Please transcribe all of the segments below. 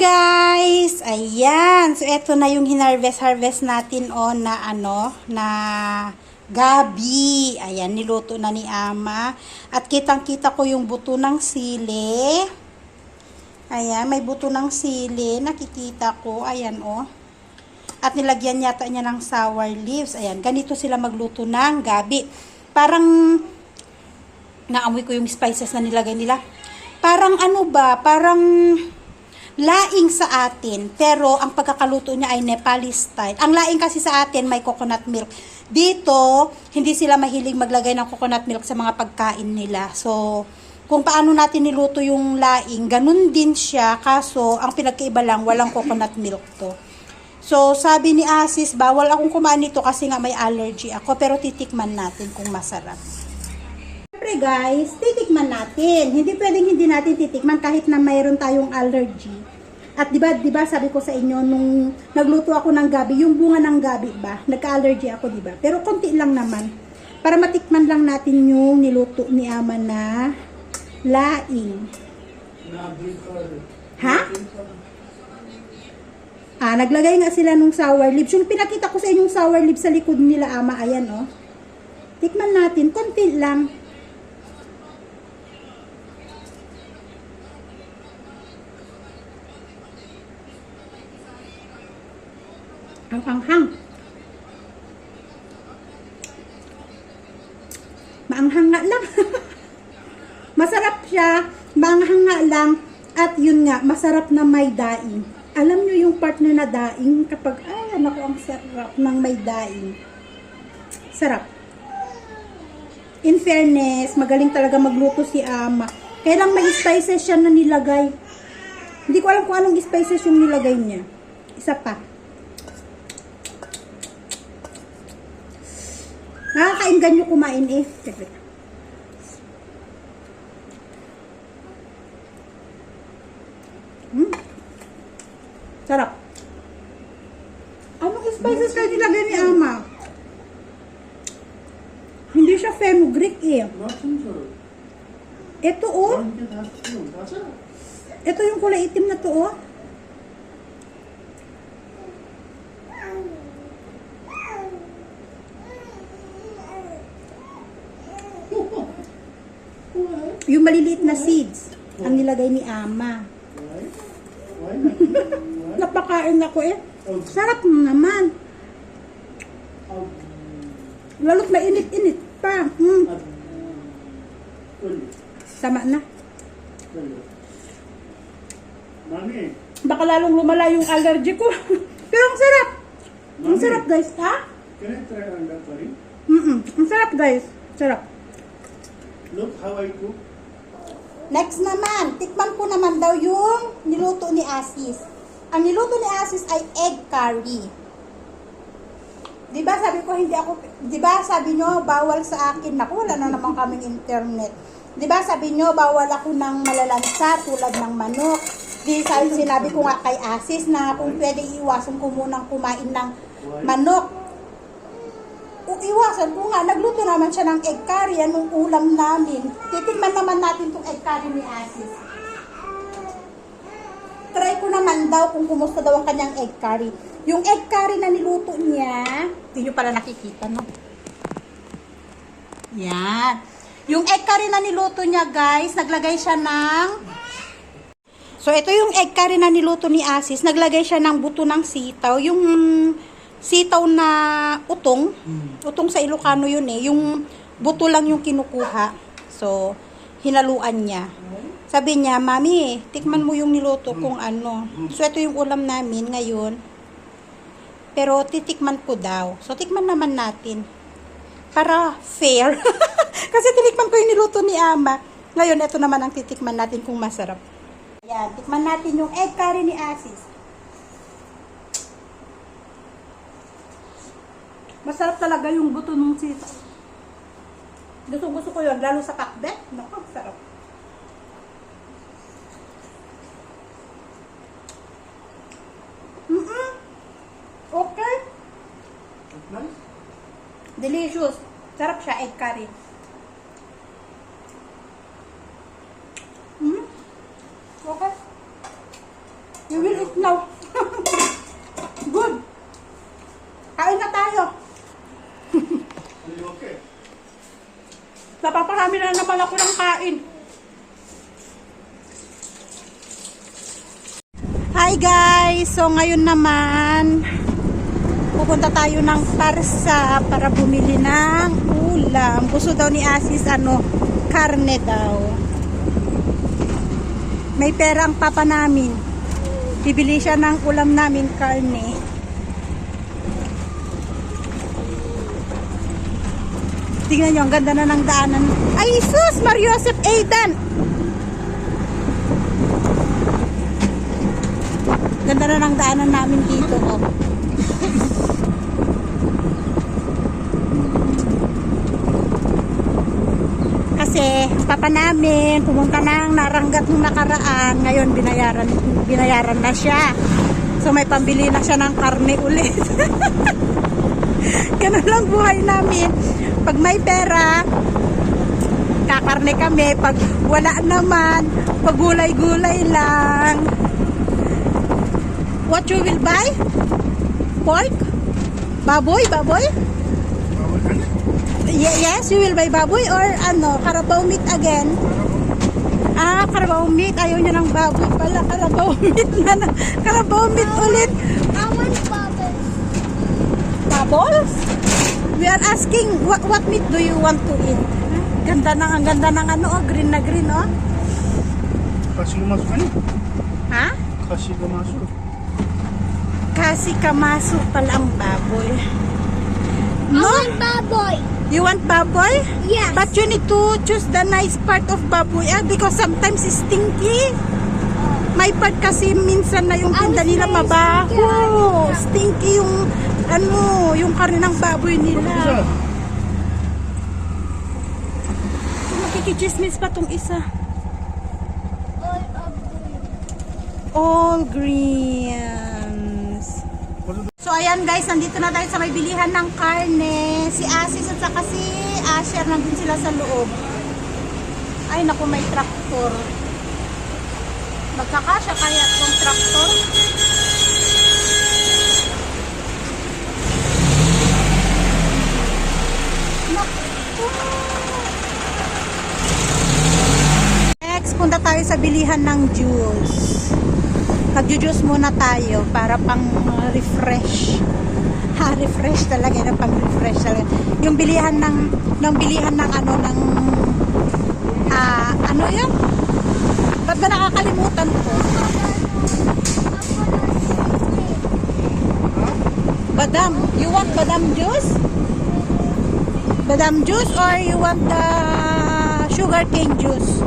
guys! Ayan. So, eto na yung hinarvest-harvest natin o na ano, na gabi. Ayan, niluto na ni Ama. At kitang-kita ko yung buto ng sili. Ayan, may buto ng sili. Nakikita ko. Ayan, o. At nilagyan yata niya ng sour leaves. Ayan, ganito sila magluto ng gabi. Parang, naamoy ko yung spices na nilagay nila. Parang ano ba, parang laing sa atin, pero ang pagkakaluto niya ay Nepali style. Ang laing kasi sa atin may coconut milk. Dito, hindi sila mahilig maglagay ng coconut milk sa mga pagkain nila. So, kung paano natin niluto yung laing, ganun din siya, kaso ang pinagkaiba lang, walang coconut milk to. So, sabi ni Asis, bawal akong kumain nito kasi nga may allergy ako, pero titikman natin kung masarap. Siyempre guys, titikman natin. Hindi pwedeng hindi natin titikman kahit na mayroon tayong allergy. At 'di ba, 'di ba sabi ko sa inyo nung nagluto ako ng gabi, yung bunga ng gabi ba, nagka-allergy ako di ba? Pero konti lang naman. Para matikman lang natin yung niluto ni Ama na laing. Ha? Ah, naglagay nga sila nung sour leaves. Yung pinakita ko sa inyong sour leaves sa likod nila, Ama, ayan oh. Tikman natin, konti lang. Ang anghang. Maanghang nga lang. masarap siya, maanghang nga lang, at yun nga, masarap na may daing. Alam nyo yung partner na daing kapag, ay, anak ang sarap ng may daing. Sarap. In fairness, magaling talaga magluto si Ama. Kaya lang may spices siya na nilagay. Hindi ko alam kung anong spices yung nilagay niya. Isa pa. Nakakainggan nyo kumain eh. Saglit. Hmm? Sarap. Anong spices kayo nilagay ni Ama? Hindi siya fenugreek eh. Ito oh. Ito yung kulay itim na to oh. Yung maliliit na seeds ang nilagay ni Ama. Napakain ako eh. Sarap naman. Lalo't mainit-init pa. Mm. Sama na. Mami, Baka lalong lumala yung allergy ko. Pero ang sarap. Ang Mami. sarap guys, ha? can I try anda curry? Mm-mm. Ang sarap guys. Sarap. Look how I cook. Next naman, tikman ko naman daw yung niluto ni Asis. Ang niluto ni Asis ay egg curry. 'Di ba sabi ko hindi ako 'di ba sabi nyo bawal sa akin naku wala na naman kaming internet. 'Di ba sabi nyo bawal ako ng malalansa tulad ng manok. Di sabi sinabi ko nga kay Asis na kung pwede iwasan ko munang kumain ng manok. Iwasan ko nga, nagluto naman siya ng egg curry, anong ulam namin. Titikman naman natin tong egg curry ni Asis. Try ko naman daw kung kumusta daw ang kanyang egg curry. Yung egg curry na niluto niya, hindi nyo pala nakikita, no? Yan. Yung egg curry na niluto niya, guys, naglagay siya ng... So, ito yung egg curry na niluto ni Asis. Naglagay siya ng buto ng sitaw. Yung sitaw na utong. Utong sa Ilocano yun eh. Yung buto lang yung kinukuha. So, hinaluan niya. Sabi niya, Mami, tikman mo yung niluto kung ano. So, ito yung ulam namin ngayon. Pero, titikman ko daw. So, tikman naman natin. Para fair. Kasi tinikman ko yung niluto ni Ama. Ngayon, ito naman ang titikman natin kung masarap. Yan, tikman natin yung egg curry ni Asis. Masarap talaga yung buto ng sita. Gusto gusto ko yun, lalo sa pakbet. Naku, sarap. Mm-mm. Okay. That's nice. Delicious. Sarap siya, egg curry. Mm. Okay. You will Napaparami na naman ako ng kain. Hi guys! So ngayon naman, pupunta tayo ng Parsa para bumili ng ulam. Gusto daw ni Asis ano, karne daw. May pera ang papa namin. Bibili siya ng ulam namin, karne. Tingnan nyo, ang ganda na ng daanan. Ay, sus! Mario Joseph Aidan! Ganda na ng daanan namin dito, oh. Kasi, papa namin, pumunta ng naranggat nung nakaraan. Ngayon, binayaran, binayaran na siya. So, may pambili na siya ng karne ulit. Ganun lang buhay namin. Pag may pera, kakarne kami. Pag wala naman, pag gulay-gulay lang. What you will buy? Pork? Baboy? Baboy? Ye- yes, you will buy baboy or ano, carabao meat again? Ah, carabao meat. Ayaw niya ng baboy pala. Carabao meat na na. Carabao meat ulit. I want bubbles. Bubbles? We are asking, what, what meat do you want to eat? Ganda ng, ang ganda ng ano, oh, green na green, oh. Kasi masuk kan? Ha? Kasi masuk. Kasi kamaso pala ang baboy. I No? want baboy. You want baboy? Yes. But you need to choose the nice part of baboy ah, because sometimes it's stinky. May part kasi minsan na yung I tinda nila mabaho. stinky. Yung ano, yung karne ng baboy nila. Makikichismis pa tong isa. All them. All greens. Ayan guys, nandito na tayo sa may bilihan ng karne. Si Asis at saka si Asher nandun sila sa loob. Ay naku, may traktor. Magkakasya kaya itong traktor? Naku. Next, punta tayo sa bilihan ng juice. Magju-juice muna tayo para pang uh, refresh. Ha, refresh talaga na pang refresh talaga. Yung bilihan ng ng bilihan ng ano ng ah ano 'yun? Ba't ba nakakalimutan ko? Badam. You want badam juice? Badam juice or you want the sugar cane juice?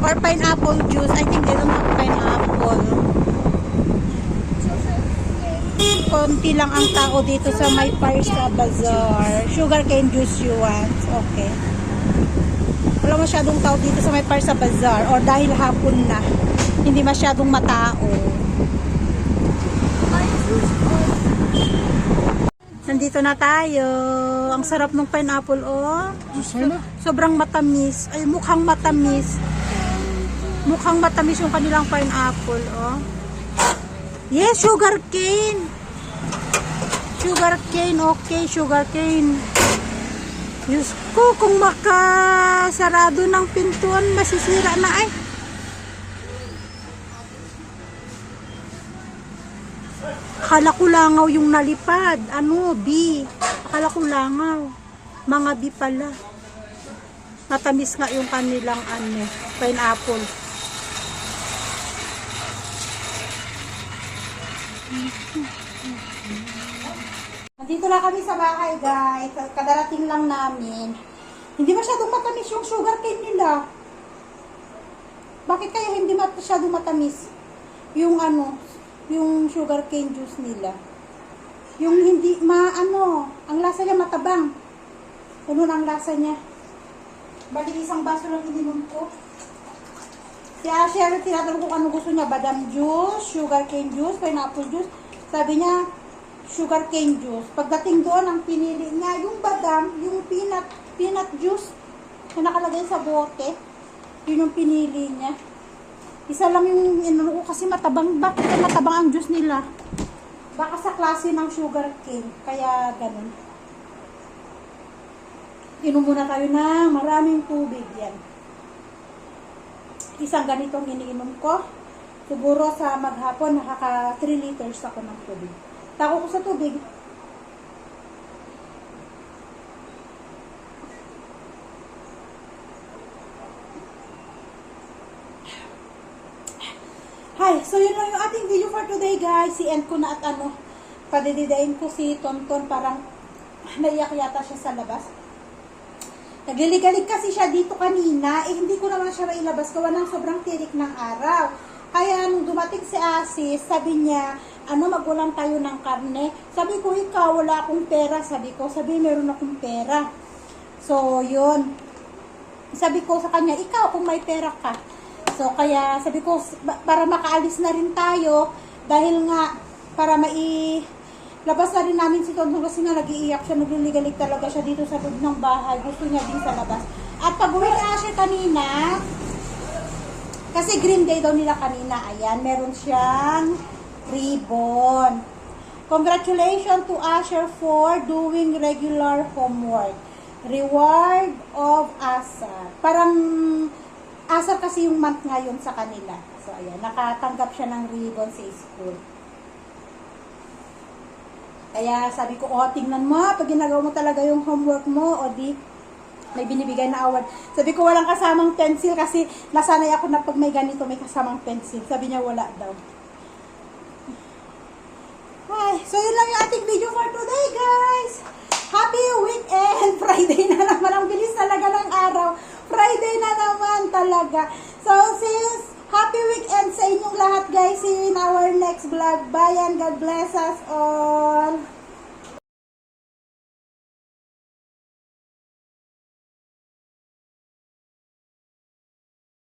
Or pineapple juice? I think they don't have pineapple. Konti lang ang tao dito sa may Parsa Bazaar. Sugar cane juice you want. Okay. Wala masyadong tao dito sa may Parsa Bazaar. Or dahil hapon na, hindi masyadong matao. Nandito na tayo. Ang sarap ng pineapple, oh. Sobrang matamis. Ay, mukhang matamis. Mukhang matamis yung kanilang pineapple, oh. Yes, sugar cane. Sugar cane, okay, sugar cane. Diyos ko, kung makasarado ng pintuan, masisira na ay. Akala ko langaw yung nalipad. Ano, B. Akala ko langaw. Mga B pala. Matamis nga yung kanilang ano, pineapple. Nandito na kami sa bahay, guys. Kadarating lang namin. Hindi masyadong matamis yung sugar cane nila. Bakit kaya hindi masyadong matamis yung ano, yung sugar cane juice nila? Yung hindi, ma, ano, ang lasa niya matabang. Ano ang lasa niya? Bali isang baso lang ininom ko. Si Asher, tinatanong kung ano gusto niya, badam juice, sugar cane juice, pineapple juice. Sabi niya, sugar cane juice. Pagdating doon, ang pinili niya, yung badam, yung peanut, peanut juice na nakalagay sa bote, yun yung pinili niya. Isa lang yung inano ko kasi matabang, bakit matabang ang juice nila? Baka sa klase ng sugar cane, kaya ganun. Inom muna tayo ng maraming tubig. Yan. Isang ganitong iniinom ko. Siguro sa maghapon, nakaka 3 liters ako ng tubig. Tako ko sa tubig. Hi, so yun lang yung ating video for today guys. Si-end ko na at ano, padididain ko si Tonton parang naiyak yata siya sa labas. Nagliligalig kasi siya dito kanina, eh hindi ko naman siya mailabas gawa ng sobrang tirik ng araw. Kaya nung dumating si Asis, sabi niya, ano, magulang tayo ng karne. Sabi ko, ikaw, wala akong pera. Sabi ko, sabi, meron akong pera. So, yun. Sabi ko sa kanya, ikaw, kung may pera ka. So, kaya sabi ko, para makaalis na rin tayo, dahil nga, para mai labas na rin namin si Tonton kasi nga nag-iiyak siya, nagliligalig talaga siya dito sa loob ng bahay. Gusto niya din sa labas. At pag uwi na siya kanina, kasi green day daw nila kanina, ayan, meron siyang ribbon. Congratulations to Asher for doing regular homework. Reward of Asar. Parang Asar kasi yung month ngayon sa kanila. So, ayan, nakatanggap siya ng ribbon sa school. Kaya sabi ko, oh, tingnan mo, pag ginagawa mo talaga yung homework mo, o di, may binibigay na award. Sabi ko, walang kasamang pencil kasi nasanay ako na pag may ganito, may kasamang pencil. Sabi niya, wala daw. Ay, so yun lang yung ating video for today, guys. Happy weekend! Friday na naman. Ang bilis talaga ng araw. Friday na naman talaga. So, sa inyong lahat, guys. See you in our next vlog. Bye and God bless us all.